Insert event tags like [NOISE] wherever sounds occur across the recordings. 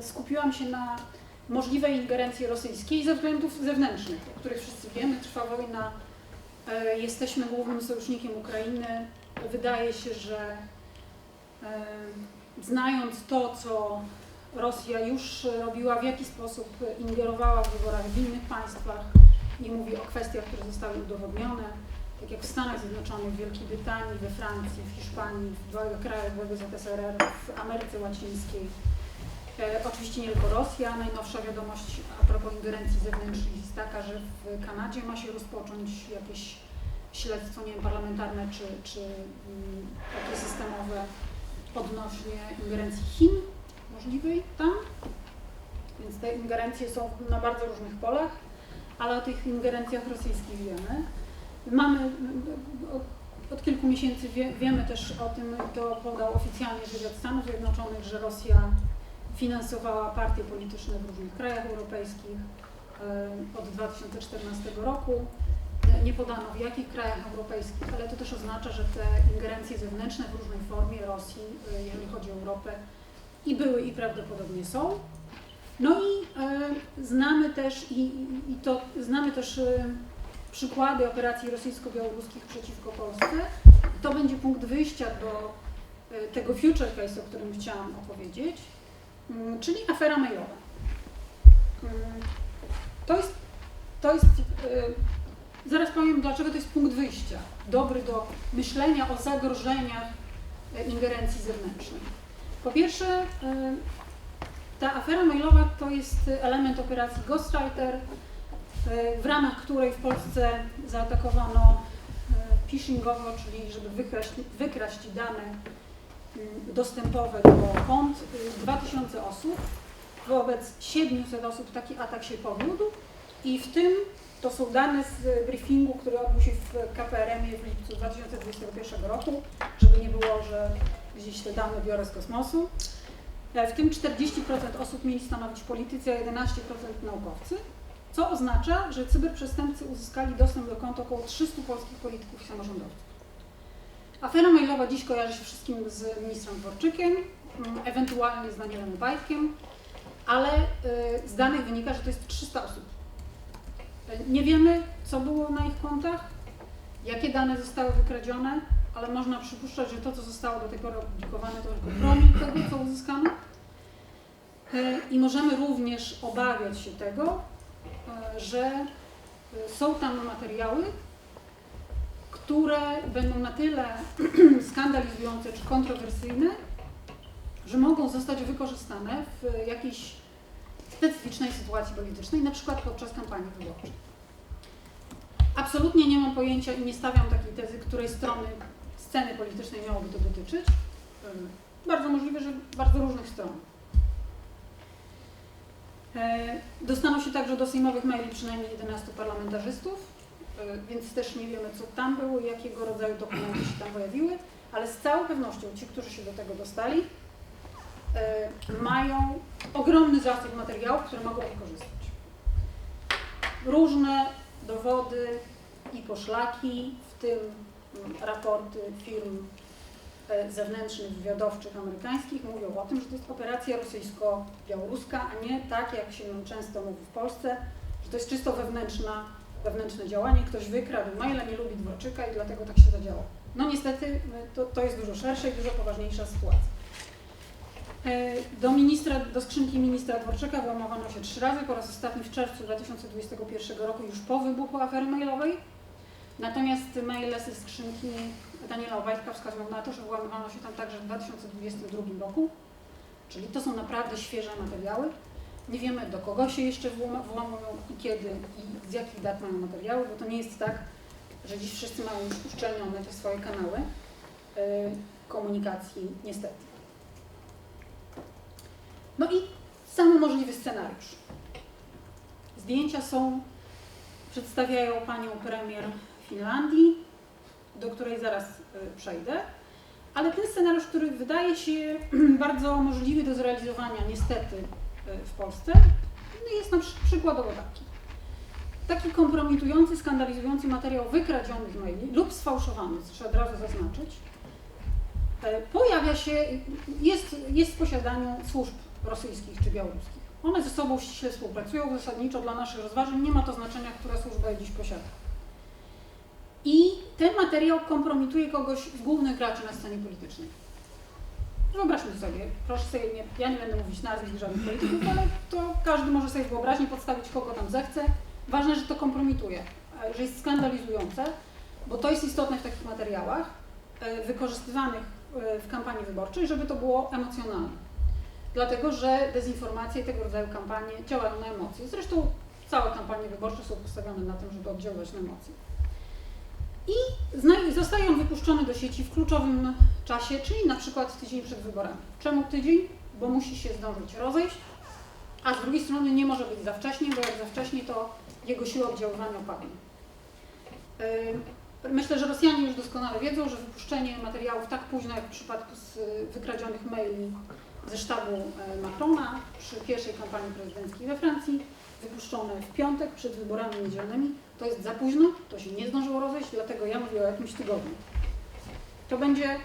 skupiłam się na możliwej ingerencji rosyjskiej ze względów zewnętrznych, o których wszyscy wiemy. Trwa wojna, e, jesteśmy głównym sojusznikiem Ukrainy. Wydaje się, że e, znając to, co Rosja już robiła, w jaki sposób ingerowała w wyborach w innych państwach, nie mówię o kwestiach, które zostały udowodnione, tak jak w Stanach Zjednoczonych, w Wielkiej Brytanii, we Francji, w Hiszpanii, w krajach byłego ZSRR, w Ameryce Łacińskiej. E, oczywiście nie tylko Rosja. Najnowsza wiadomość a propos ingerencji zewnętrznych jest taka, że w Kanadzie ma się rozpocząć jakieś śledztwo, nie wiem, parlamentarne czy, czy mm, takie systemowe odnośnie ingerencji Chin możliwej tam. Więc te ingerencje są na bardzo różnych polach, ale o tych ingerencjach rosyjskich wiemy. Mamy od kilku miesięcy wie, wiemy też o tym, to podał oficjalnie wywiad Stanów Zjednoczonych, że Rosja finansowała partie polityczne w różnych krajach europejskich od 2014 roku. E, Nie podano w jakich krajach europejskich, ale to też oznacza, że te ingerencje zewnętrzne w różnej formie Rosji, e, jeżeli chodzi o Europę, i były i prawdopodobnie są. No i e, znamy też i, i, to znamy też e, przykłady operacji rosyjsko-białoruskich przeciwko Polsce. To będzie punkt wyjścia do e, tego future case, o którym chciałam opowiedzieć, czyli afera mailowa. Mm, To jest, to jest e, zaraz powiem, dlaczego to jest punkt wyjścia, dobry do myślenia o zagrożeniach e, ingerencji zewnętrznej. Po pierwsze, e, ta afera mailowa to jest element operacji Ghostwriter, e, w ramach której w Polsce zaatakowano phishingowo, czyli żeby wykraść, wykraść dane mm, dostępowe do kont y, 2000 osób. Wobec 700 osób taki atak się powiódł i w tym to są dane z briefingu, który odbył się w KPRM-ie w lipcu 2021 roku, żeby nie było, że gdzieś te dane biorę z kosmosu. E, W tym 40% osób mieli stanowić politycy, a 11% naukowcy, co oznacza, że cyberprzestępcy uzyskali dostęp do kont około 300 polskich polityków i samorządowców. Afera mailowa dziś kojarzy się wszystkim z ministrem Dworczykiem, mm, ewentualnie z Danielem Obajtkiem, ale y, z danych wynika, że to jest 300 osób. Y, Nie wiemy, co było na ich kontach, jakie dane zostały wykradzione, ale można przypuszczać, że to, co zostało do tej pory opublikowane, to tylko promil tego, co uzyskano. Y, I możemy również obawiać się tego, y, że y, są tam materiały, które będą na tyle [CLEARS THROAT] skandalizujące czy kontrowersyjne, że mogą zostać wykorzystane w jakiejś specyficznej sytuacji politycznej, na przykład podczas kampanii wyborczej. Absolutnie nie mam pojęcia i nie stawiam takiej tezy, której strony sceny politycznej miałoby to dotyczyć. Ym, Bardzo możliwe, że bardzo różnych stron. E, Dostaną się także do sejmowych maili przynajmniej 11 parlamentarzystów, e, więc też nie wiemy, co tam było jakiego rodzaju dokumenty się tam pojawiły, ale z całą pewnością ci, którzy się do tego dostali, e, mają ogromny zasób materiałów, które mogą wykorzystać. Różne dowody i poszlaki, w tym raporty firm e, zewnętrznych, wywiadowczych amerykańskich mówią o tym, że to jest operacja rosyjsko-białoruska, a nie tak, jak się nam często mówi w Polsce, że to jest czysto wewnętrzna, wewnętrzne działanie, ktoś wykradł maila, nie lubi Dworczyka i dlatego tak się zadziało. No niestety to, to jest dużo szersze i dużo poważniejsza sytuacja. E, Do ministra, do skrzynki ministra Dworczyka włamowano się trzy razy, po raz ostatni w czerwcu 2021 roku, już po wybuchu afery mailowej. Natomiast maile ze skrzynki Daniela Obajtka wskazują na to, że włamywano się tam także w 2022 roku, czyli to są naprawdę świeże materiały. Nie wiemy do kogo się jeszcze włamują i kiedy i z jakich dat mają materiały, bo to nie jest tak, że dziś wszyscy mają już uszczelnione te swoje kanały y, komunikacji, niestety. No i sam możliwy scenariusz. Zdjęcia są, przedstawiają panią premier Finlandii, do której zaraz y, przejdę, ale ten scenariusz, który wydaje się [CLEARS THROAT] bardzo możliwy do zrealizowania niestety w Polsce, no jest na przy- przykładowo taki. Taki kompromitujący, skandalizujący materiał wykradziony z maili lub sfałszowany, trzeba od razu zaznaczyć, e, pojawia się, jest, jest w posiadaniu służb rosyjskich czy białoruskich. One ze sobą ściśle współpracują, zasadniczo dla naszych rozważań nie ma to znaczenia, która służba je dziś posiada. I ten materiał kompromituje kogoś z głównych graczy na scenie politycznej. Wyobraźmy sobie, proszę sobie, nie, ja nie będę mówić nazwisk żadnych polityków, ale to każdy może sobie w wyobraźni podstawić kogo tam zechce. Ważne, że to kompromituje, e, że jest skandalizujące, bo to jest istotne w takich materiałach e, wykorzystywanych e, w kampanii wyborczej, żeby to było emocjonalne. Dlatego, że dezinformacje i tego rodzaju kampanie działają na emocje. Zresztą całe kampanie wyborcze są postawione na tym, żeby oddziaływać na emocje. I zostaje on wypuszczony do sieci w kluczowym czasie, czyli na przykład tydzień przed wyborami. Czemu tydzień? Bo musi się zdążyć rozejść, a z drugiej strony nie może być za wcześnie, bo jak za wcześnie, to jego siła oddziaływania opadnie. Myślę, że Rosjanie już doskonale wiedzą, że wypuszczenie materiałów tak późno, jak w przypadku z wykradzionych maili ze sztabu Macrona przy pierwszej kampanii prezydenckiej we Francji, wypuszczone w piątek przed wyborami niedzielnymi, to jest za późno, to się nie zdążyło dlatego ja mówię o jakimś tygodniu. To będzie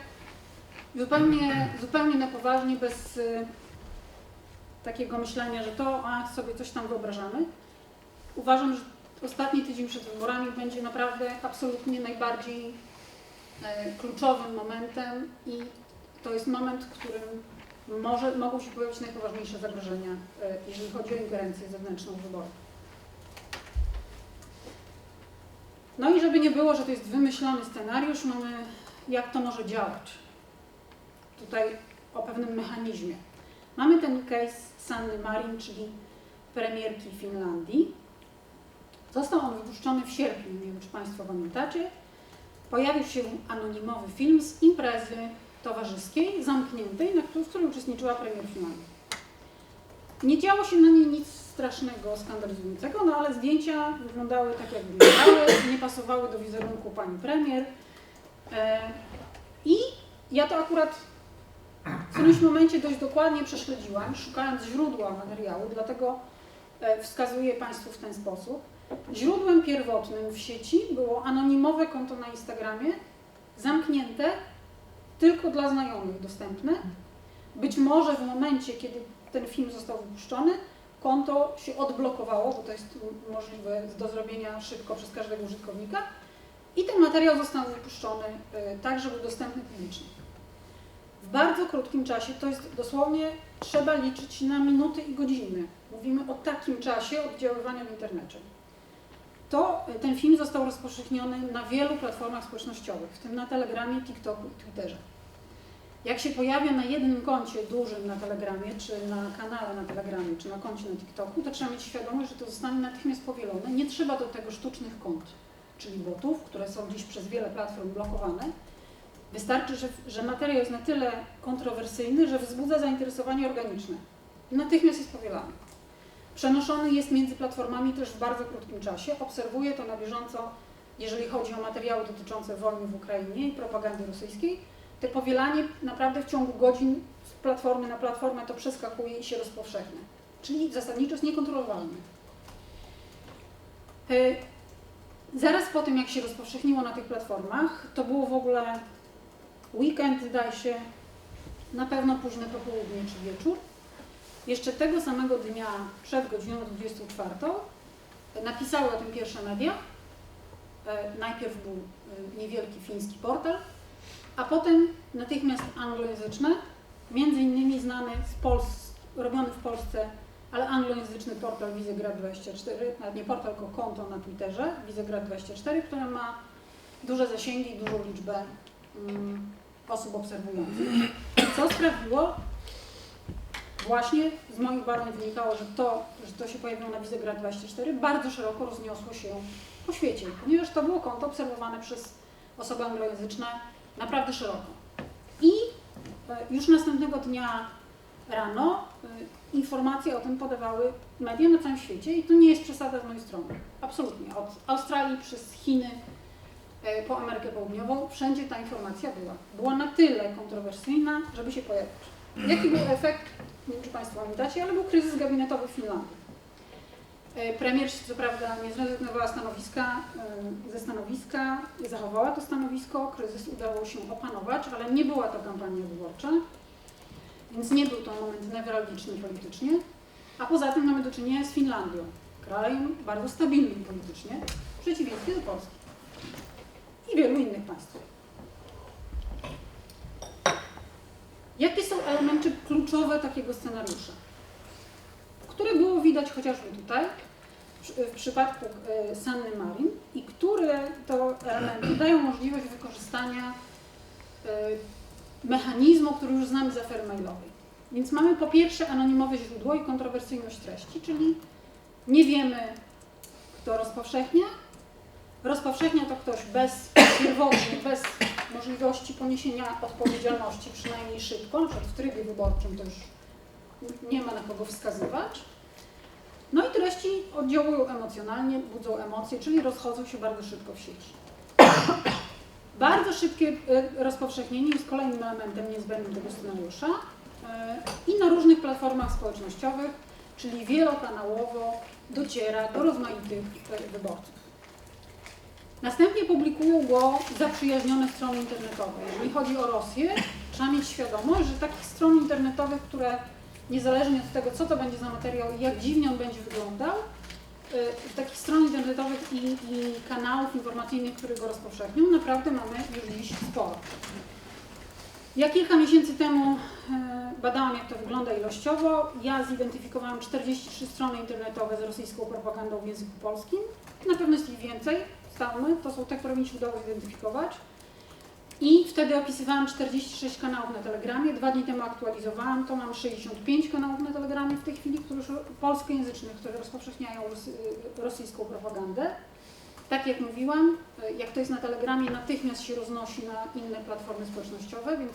zupełnie, zupełnie na poważnie, bez y, takiego myślenia, że to, a sobie coś tam wyobrażamy. Uważam, że ostatni tydzień przed wyborami będzie naprawdę absolutnie najbardziej y, kluczowym momentem i to jest moment, w którym może, mogą się pojawić najpoważniejsze zagrożenia, y, jeżeli chodzi o ingerencję zewnętrzną w wybory. No i żeby nie było, że to jest wymyślony scenariusz, mamy jak to może działać. Tutaj o pewnym mechanizmie. Mamy ten case Sanny Marin, czyli premierki Finlandii. Został on wypuszczony w sierpniu, nie wiem czy Państwo pamiętacie. Pojawił się anonimowy film z imprezy towarzyskiej, zamkniętej, na w której uczestniczyła premier Finlandii. Nie działo się na niej nic strasznego, skandalizującego, no ale zdjęcia wyglądały tak, jak wyglądały, nie pasowały do wizerunku pani premier. E, I ja to akurat w którymś momencie dość dokładnie prześledziłam, szukając źródła materiału, dlatego e, wskazuję Państwu w ten sposób. Źródłem pierwotnym w sieci było anonimowe konto na Instagramie, zamknięte, tylko dla znajomych dostępne. Być może w momencie, kiedy ten film został wypuszczony, konto się odblokowało, bo to jest możliwe do zrobienia szybko przez każdego użytkownika i ten materiał został wypuszczony y, tak, żeby dostępny publicznie. W bardzo krótkim czasie, to jest dosłownie, trzeba liczyć na minuty i godziny. Mówimy o takim czasie oddziaływania w internecie. To y, ten film został rozpowszechniony na wielu platformach społecznościowych, w tym na Telegramie, TikToku i Twitterze. Jak się pojawia na jednym koncie dużym na Telegramie, czy na kanale na Telegramie, czy na koncie na TikToku, to trzeba mieć świadomość, że to zostanie natychmiast powielone. Nie trzeba do tego sztucznych kont, czyli botów, które są dziś przez wiele platform blokowane. Wystarczy, że, że materiał jest na tyle kontrowersyjny, że wzbudza zainteresowanie organiczne. Natychmiast jest powielany. Przenoszony jest między platformami też w bardzo krótkim czasie. Obserwuję to na bieżąco, jeżeli chodzi o materiały dotyczące wojny w Ukrainie i propagandy rosyjskiej te powielanie naprawdę w ciągu godzin z platformy na platformę to przeskakuje i się rozpowszechnia. Czyli zasadniczo jest niekontrolowalne. E, zaraz po tym, jak się rozpowszechniło na tych platformach, to było w ogóle weekend, zdaje się, na pewno późne popołudnie czy wieczór. Jeszcze tego samego dnia, przed godziną 24, napisały o tym pierwsze media. E, najpierw był e, niewielki fiński portal, a potem natychmiast anglojęzyczne, między innymi znany z Pols robiony w Polsce, ale anglojęzyczny portal Wizegrad24, nawet nie portal, tylko konto na Twitterze, Wizegrad24, które ma duże zasięgi i dużą liczbę um, osób obserwujących. Co sprawiło, właśnie z moich badań wynikało, że to, że to się pojawiło na Wizegrad24, bardzo szeroko rozniosło się po świecie, ponieważ to było konto obserwowane przez osoby anglojęzyczne naprawdę szeroko. I e, już następnego dnia rano e, informacje o tym podawały media na całym świecie i to nie jest przesada z mojej strony. Absolutnie. Od Australii przez Chiny e, po Amerykę Południową, wszędzie ta informacja była. Była na tyle kontrowersyjna, żeby się pojawić. Jaki był efekt? Nie wiem, czy Państwo pamiętacie, ale był kryzys gabinetowy w Finlandii. E, premier co prawda nie zrezygnowała stanowiska, e, ze stanowiska, zachowała to stanowisko, kryzys udało się opanować, ale nie była to kampania wyborcza. Więc nie był to moment newralgiczny politycznie, a poza tym mamy do czynienia z Finlandią, krajem bardzo stabilnym politycznie, w przeciwieństwie do Polski i wielu innych państw. Jakie są elementy kluczowe takiego scenariusza? Które było widać chociażby tutaj, w- przypadku e, Sanny Marin i które to elementy [CLEARS THROAT] dają możliwość wykorzystania e, mechanizmu, który już znamy z afery mailowej. Więc mamy po pierwsze anonimowe źródło i kontrowersyjność treści, czyli nie wiemy, kto rozpowszechnia. Rozpowszechnia to ktoś bez pierwotnie, [CLEARS THROAT] bez możliwości poniesienia odpowiedzialności, przynajmniej szybko, na przykład w trybie wyborczym to już nie ma na kogo wskazywać. No i treści oddziałują emocjonalnie, budzą emocje, czyli rozchodzą się bardzo szybko w sieci. [COUGHS] Bardzo szybkie e, rozpowszechnienie jest kolejnym elementem niezbędnym tego scenariusza e, i na różnych platformach społecznościowych, czyli wielokanałowo dociera do rozmaitych e, wyborców. Następnie publikują go zaprzyjaźnione strony internetowe. Jeżeli chodzi o Rosję, trzeba mieć świadomość, że takich stron internetowych, które niezależnie od tego, co to będzie za materiał i jak dziwnie on będzie wyglądał, y, takich stron internetowych i, i kanałów informacyjnych, które go rozpowszechnią, naprawdę mamy już dziś sporo. Ja kilka miesięcy temu y, badałam, jak to wygląda ilościowo. Ja zidentyfikowałam 43 strony internetowe z rosyjską propagandą w języku polskim. Na pewno jest ich więcej, stałmy, to są te, które mi się udało zidentyfikować. I wtedy opisywałam 46 kanałów na Telegramie. Dwa dni temu aktualizowałam to. Mam 65 kanałów na Telegramie w tej chwili, które już polskojęzycznych, które rozpowszechniają rosy, rosyjską propagandę. Tak jak mówiłam, jak to jest na Telegramie, natychmiast się roznosi na inne platformy społecznościowe, więc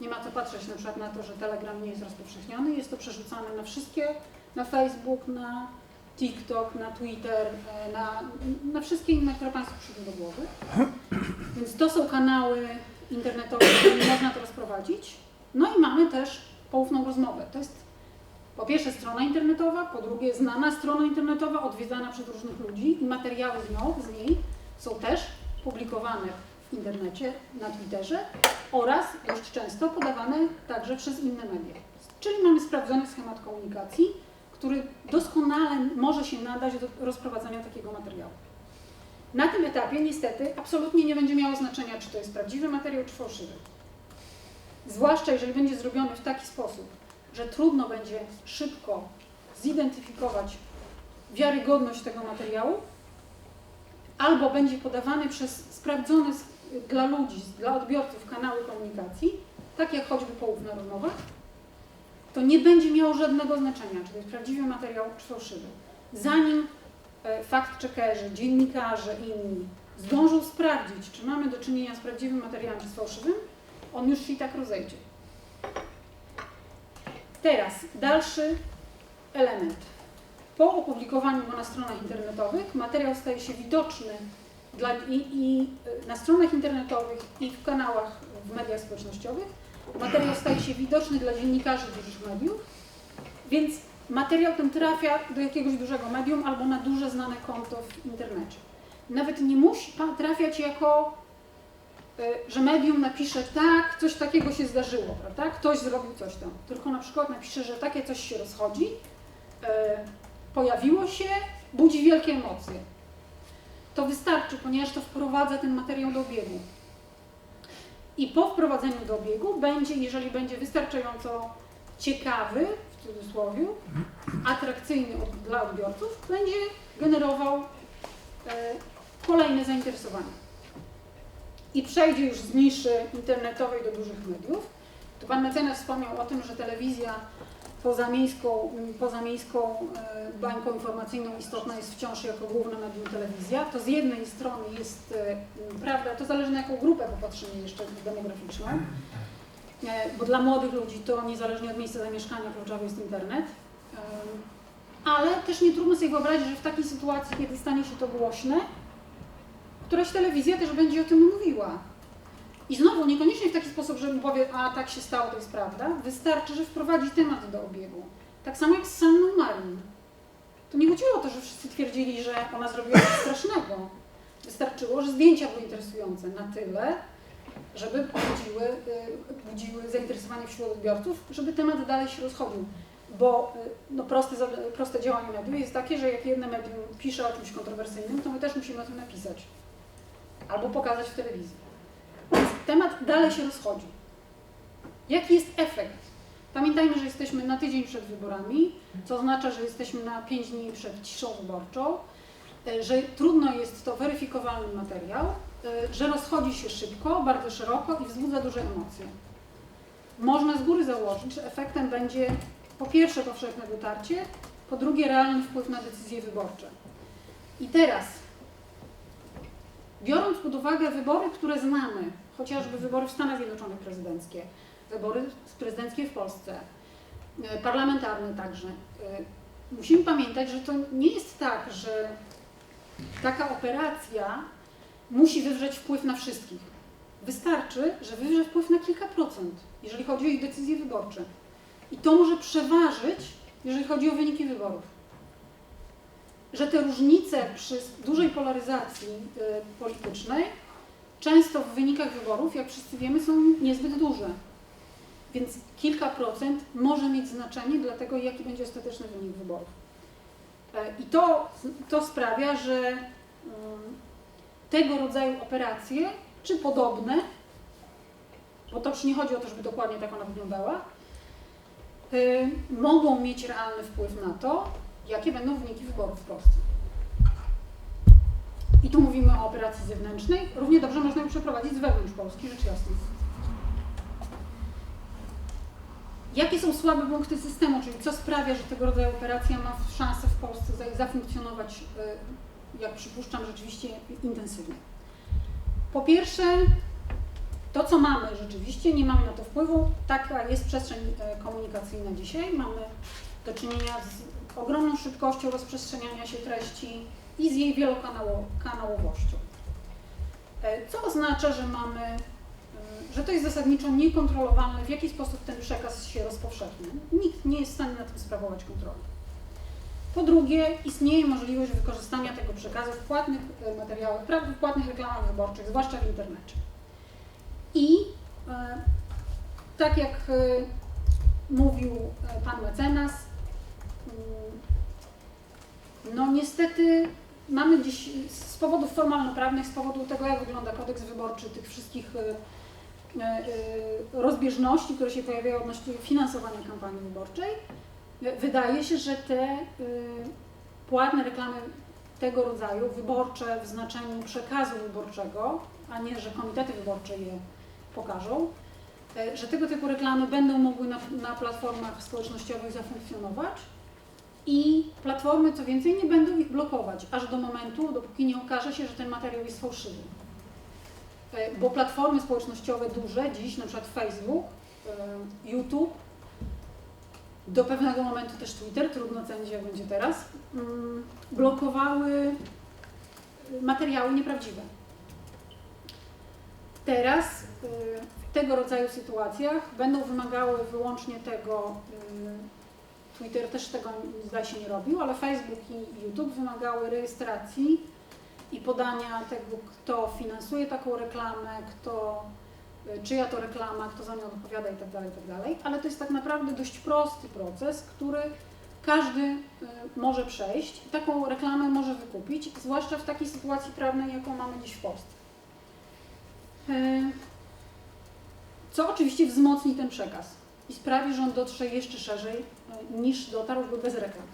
nie ma co patrzeć na przykład na to, że Telegram nie jest rozpowszechniony. Jest to przerzucane na wszystkie, na Facebook, na TikTok, na Twitter, e, na, na wszystkie inne, które Państwu przyjdą do głowy. [CLEARS THROAT] Więc to są kanały internetowe, którymi można to rozprowadzić. No i mamy też poufną rozmowę. To jest po pierwsze strona internetowa, po drugie znana strona internetowa, odwiedzana przez różnych ludzi i materiały z, nią, z niej są też publikowane w internecie, na Twitterze oraz dość często podawane także przez inne media. Czyli mamy sprawdzony schemat komunikacji, który doskonale może się nadać do rozprowadzania takiego materiału. Na tym etapie niestety absolutnie nie będzie miało znaczenia, czy to jest prawdziwy materiał, czy fałszywy. Zwłaszcza jeżeli będzie zrobiony w taki sposób, że trudno będzie szybko zidentyfikować wiarygodność tego materiału, albo będzie podawany przez sprawdzone dla ludzi, dla odbiorców kanały komunikacji, tak jak choćby poufna rozmowa, to nie będzie miało żadnego znaczenia, czy to jest prawdziwy materiał, czy fałszywy. Zanim e, fact-checkerzy, dziennikarze i inni zdążą sprawdzić, czy mamy do czynienia z prawdziwym materiałem, czy fałszywym, on już się i tak rozejdzie. Teraz dalszy element. Po opublikowaniu go na stronach internetowych materiał staje się widoczny dla, i, i e, na stronach internetowych i w kanałach w mediach społecznościowych. Materiał staje się widoczny dla dziennikarzy dużych mediów, więc materiał ten trafia do jakiegoś dużego medium albo na duże znane konto w internecie. Nawet nie musi trafiać jako, y, że medium napisze tak, coś takiego się zdarzyło, prawda? Ktoś zrobił coś tam. Tylko na przykład napisze, że takie coś się rozchodzi, y, pojawiło się, budzi wielkie emocje. To wystarczy, ponieważ to wprowadza ten materiał do obiegu. I po wprowadzeniu do obiegu będzie, jeżeli będzie wystarczająco ciekawy, w cudzysłowie, atrakcyjny dla odbiorców, będzie generował e, kolejne zainteresowanie. I przejdzie już z niszy internetowej do dużych mediów. Tu Pan mecenas wspomniał o tym, że telewizja pozamiejską, pozamiejską e, bańką informacyjną istotna jest wciąż jako główne medium telewizja. To z jednej strony jest e, prawda, to zależy na jaką grupę popatrzymy jeszcze demograficzną, E, bo dla młodych ludzi to niezależnie od miejsca zamieszkania kluczowy jest internet. Ale też nie trudno sobie wyobrazić, że w takiej sytuacji, kiedy stanie się to głośne, któraś telewizja też będzie o tym mówiła. I znowu, niekoniecznie w taki sposób, że powie, a tak się stało, to jest prawda. Wystarczy, że wprowadzi temat do obiegu. Tak samo jak z Sanną Marin. To nie chodziło o to, że wszyscy twierdzili, że ona zrobiła coś strasznego. Wystarczyło, że zdjęcia były interesujące na tyle, żeby budziły, y, budziły zainteresowanie wśród odbiorców, żeby temat dalej się rozchodził. Bo y, no, proste, proste działanie medium jest takie, że jak jedno medium pisze o czymś kontrowersyjnym, to my też musimy o tym napisać. Albo pokazać w telewizji. Temat dalej się rozchodzi. Jaki jest efekt? Pamiętajmy, że jesteśmy na tydzień przed wyborami, co oznacza, że jesteśmy na 5 dni przed ciszą wyborczą, e, że trudno jest to weryfikowalny materiał, e, że rozchodzi się szybko, bardzo szeroko i wzbudza duże emocje. Można z góry założyć, że efektem będzie po pierwsze powszechne dotarcie, po drugie realny wpływ na decyzje wyborcze. I teraz, biorąc pod uwagę wybory, które znamy, chociażby wybory w Stanach Zjednoczonych prezydenckie, wybory prezydenckie w Polsce, e, parlamentarne także, e, musimy pamiętać, że to nie jest tak, że taka operacja musi wywrzeć wpływ na wszystkich. Wystarczy, że wywrze wpływ na kilka procent, jeżeli chodzi o ich decyzje wyborcze. I to może przeważyć, jeżeli chodzi o wyniki wyborów. Że te różnice przy dużej polaryzacji y, politycznej często w wynikach wyborów, jak wszyscy wiemy, są niezbyt duże. Więc kilka procent może mieć znaczenie dla tego, jaki będzie ostateczny wynik wyborów. E, I to, to sprawia, że mm, tego rodzaju operacje, czy podobne, bo to już nie chodzi o to, żeby dokładnie tak ona wyglądała, y, mogą mieć realny wpływ na to, jakie będą wyniki wyborów w Polsce. I tu mówimy o operacji zewnętrznej. Równie dobrze można ją przeprowadzić z wewnątrz Polski, rzecz jasna. Jakie są słabe punkty systemu, czyli co sprawia, że tego rodzaju operacja ma szansę w Polsce za- zafunkcjonować, y, jak przypuszczam, rzeczywiście intensywnie? Po pierwsze, to co mamy rzeczywiście, nie mamy na to wpływu, taka jest przestrzeń e, komunikacyjna dzisiaj. Mamy do czynienia z ogromną szybkością rozprzestrzeniania się treści i z jej wielokanałowością. E, Co oznacza, że mamy, e, że to jest zasadniczo niekontrolowalne, w jaki sposób ten przekaz się rozpowszechnia. Nikt nie jest w stanie nad tym sprawować kontroli. Po drugie, istnieje możliwość wykorzystania tego przekazu w płatnych e, materiałach, w płatnych reklamach wyborczych, zwłaszcza w internecie. I tak jak mówił pan mecenas, mm, no niestety mamy dziś z powodów formalno-prawnych, z powodu tego, jak wygląda kodeks wyborczy, tych wszystkich e, e, e, rozbieżności, które się pojawiają odnośnie finansowania kampanii wyborczej, wydaje się, że te płatne reklamy tego rodzaju, wyborcze w znaczeniu przekazu wyborczego, a nie, że komitety wyborcze je pokażą, że tego typu reklamy będą mogły na, na platformach społecznościowych zafunkcjonować i platformy, co więcej, nie będą ich blokować, aż do momentu, dopóki nie okaże się, że ten materiał jest fałszywy. E, Bo platformy społecznościowe duże, dziś na przykład Facebook, e, YouTube, do pewnego momentu też Twitter, trudno ocenić jak będzie teraz, mm, blokowały materiały nieprawdziwe. Teraz y, w tego rodzaju sytuacjach będą wymagały wyłącznie tego, Twitter też tego zdaje się nie robił, ale Facebook i YouTube wymagały rejestracji i podania tego, kto finansuje taką reklamę, kto, y, czyja to reklama, kto za nią odpowiada itd., itd. Ale to jest tak naprawdę dość prosty proces, który każdy y, może przejść taką reklamę może wykupić, zwłaszcza w takiej sytuacji prawnej, jaką mamy dziś w Polsce. Y, Co oczywiście wzmocni ten przekaz i sprawi, że on dotrze jeszcze szerzej niż dotarłby bez reklam.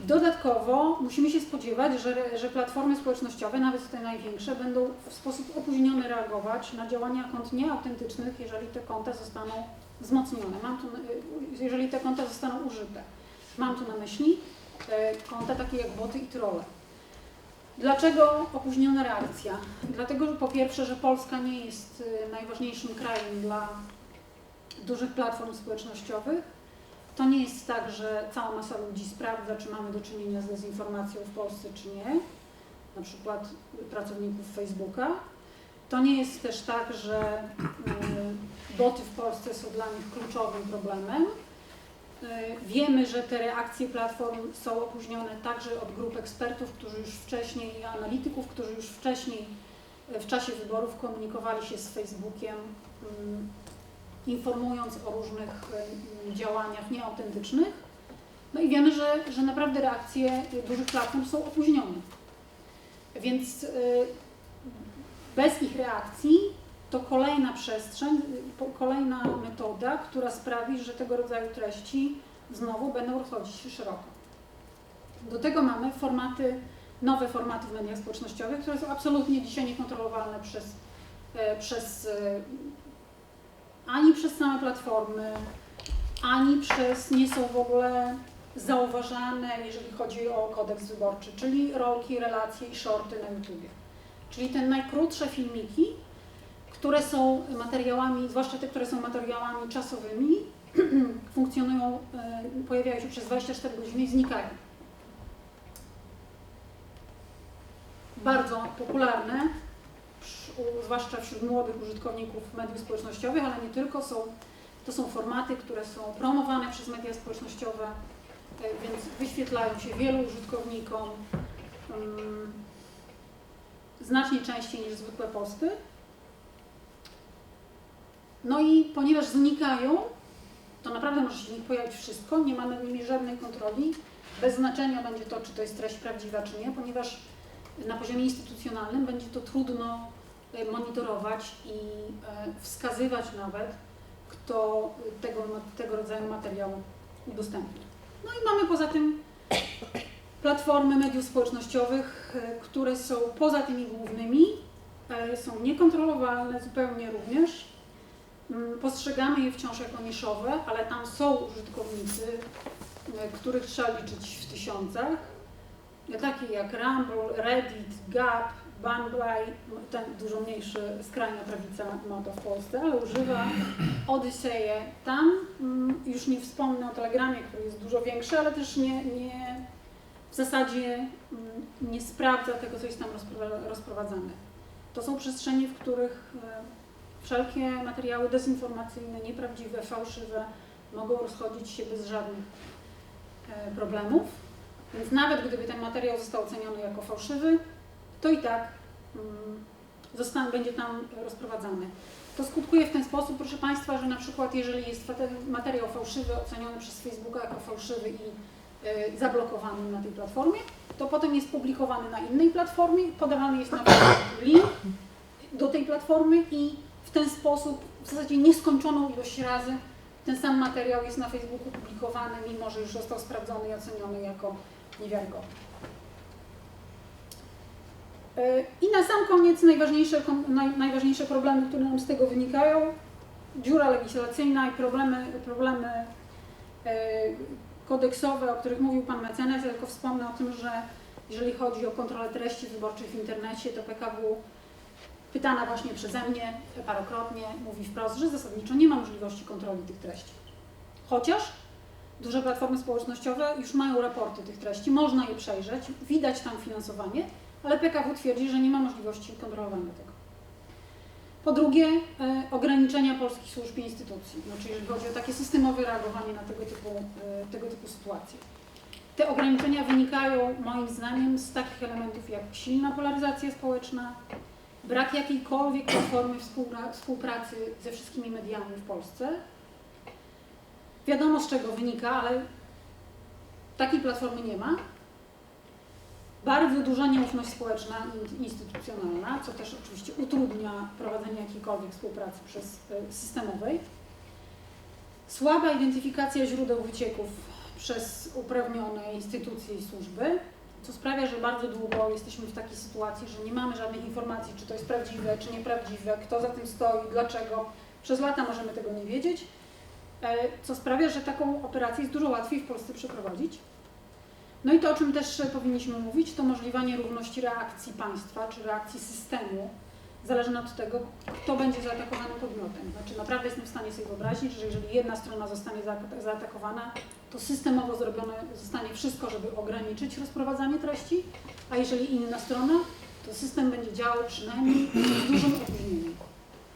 Dodatkowo musimy się spodziewać, że, że platformy społecznościowe, nawet te największe, będą w sposób opóźniony reagować na działania kont nieautentycznych, jeżeli te konta zostaną wzmocnione. Mam tu, y, jeżeli te konta zostaną użyte. Mam tu na myśli y, konta takie jak boty i trolle. Dlaczego opóźniona reakcja? Dlatego, że po pierwsze, że Polska nie jest y, najważniejszym krajem dla dużych platform społecznościowych. To nie jest tak, że cała masa ludzi sprawdza, czy mamy do czynienia z dezinformacją w Polsce, czy nie. Na przykład pracowników Facebooka. To nie jest też tak, że y, boty w Polsce są dla nich kluczowym problemem. Y, Wiemy, że te reakcje platform są opóźnione także od grup ekspertów, którzy już wcześniej, i analityków, którzy już wcześniej w czasie wyborów komunikowali się z Facebookiem, mm, informując o różnych działaniach nieautentycznych. No i wiemy, że, że naprawdę reakcje dużych platform są opóźnione. Więc y, bez ich reakcji to kolejna przestrzeń, y, kolejna metoda, która sprawi, że tego rodzaju treści znowu będą rozchodzić się szeroko. Do tego mamy formaty, nowe formaty w mediach społecznościowych, które są absolutnie dzisiaj niekontrolowalne przez, e, przez e, ani przez same platformy, ani przez nie są w ogóle zauważane, jeżeli chodzi o kodeks wyborczy, czyli rolki, relacje i shorty na YouTubie. Czyli te najkrótsze filmiki, które są materiałami, zwłaszcza te, które są materiałami czasowymi, [CLEARS THROAT] funkcjonują, e, pojawiają się przez 24 godziny i znikają. Bardzo popularne, u- zwłaszcza wśród młodych użytkowników mediów społecznościowych, ale nie tylko, są, to są formaty, które są promowane przez media społecznościowe, e, więc wyświetlają się wielu użytkownikom mm, znacznie częściej niż zwykłe posty. No i ponieważ znikają, to naprawdę może się w nich pojawić wszystko, nie mamy nimi żadnej kontroli. Bez znaczenia będzie to, czy to jest treść prawdziwa, czy nie, ponieważ na poziomie instytucjonalnym będzie to trudno monitorować i e, wskazywać nawet, kto tego, tego rodzaju materiał udostępni. No i mamy poza tym platformy mediów społecznościowych, e, które są poza tymi głównymi, e, są niekontrolowalne zupełnie również. Mm, Postrzegamy je wciąż jako niszowe, ale tam są użytkownicy, e, których trzeba liczyć w tysiącach. E, Takie jak Rumble, Reddit, Gap, Banbay, ten dużo mniejszy, skrajna prawica ma to w Polsce, ale używa Odyseje. Tam mm, już nie wspomnę o Telegramie, który jest dużo większy, ale też nie, nie w zasadzie mm, nie sprawdza tego, co jest tam rozprowa- rozprowadzane. To są przestrzenie, w których e, wszelkie materiały dezinformacyjne, nieprawdziwe, fałszywe mogą rozchodzić się bez żadnych e, problemów. Więc nawet gdyby ten materiał został oceniony jako fałszywy, to i tak mm, zostanie, będzie tam rozprowadzany. To skutkuje w ten sposób, proszę Państwa, że na przykład jeżeli jest materiał fałszywy oceniony przez Facebooka jako fałszywy i e, zablokowany na tej platformie, to potem jest publikowany na innej platformie, podawany jest na link do tej platformy i w ten sposób w zasadzie nieskończoną ilość razy ten sam materiał jest na Facebooku publikowany, mimo że już został sprawdzony i oceniony jako niewiarygodny. E, I na sam koniec najważniejsze, najważniejsze problemy, które nam z tego wynikają. Dziura legislacyjna i problemy, problemy e, kodeksowe, o których mówił Pan mecenas. Ja tylko wspomnę o tym, że jeżeli chodzi o kontrolę treści wyborczych w internecie, to PKW pytana właśnie przeze mnie parokrotnie mówi wprost, że zasadniczo nie ma możliwości kontroli tych treści. Chociaż duże platformy społecznościowe już mają raporty tych treści, można je przejrzeć, widać tam finansowanie, ale PKW twierdzi, że nie ma możliwości kontrolowania tego. Po drugie, e, ograniczenia polskich służb i instytucji, znaczy jeżeli chodzi o takie systemowe reagowanie na tego typu, e, tego typu sytuacje. Te ograniczenia wynikają moim zdaniem z takich elementów jak silna polaryzacja społeczna, brak jakiejkolwiek platformy współpracy ze wszystkimi mediami w Polsce. Wiadomo z czego wynika, ale takiej platformy nie ma. Bardzo duża nieufność społeczna i instytucjonalna, co też oczywiście utrudnia prowadzenie jakiejkolwiek współpracy przez y, systemowej. Słaba identyfikacja źródeł wycieków przez uprawnione instytucje i służby, co sprawia, że bardzo długo jesteśmy w takiej sytuacji, że nie mamy żadnych informacji, czy to jest prawdziwe, czy nieprawdziwe, kto za tym stoi, dlaczego. Przez lata możemy tego nie wiedzieć, e, co sprawia, że taką operację jest dużo łatwiej w Polsce przeprowadzić. No i to, o czym też powinniśmy mówić, to możliwa nierówność reakcji państwa, czy reakcji systemu, zależna od tego, kto będzie zaatakowanym podmiotem. Znaczy naprawdę jestem w stanie sobie wyobrazić, że jeżeli jedna strona zostanie zaatakowana, to systemowo zrobione zostanie wszystko, żeby ograniczyć rozprowadzanie treści, a jeżeli inna strona, to system będzie działał przynajmniej z dużym opóźnieniem.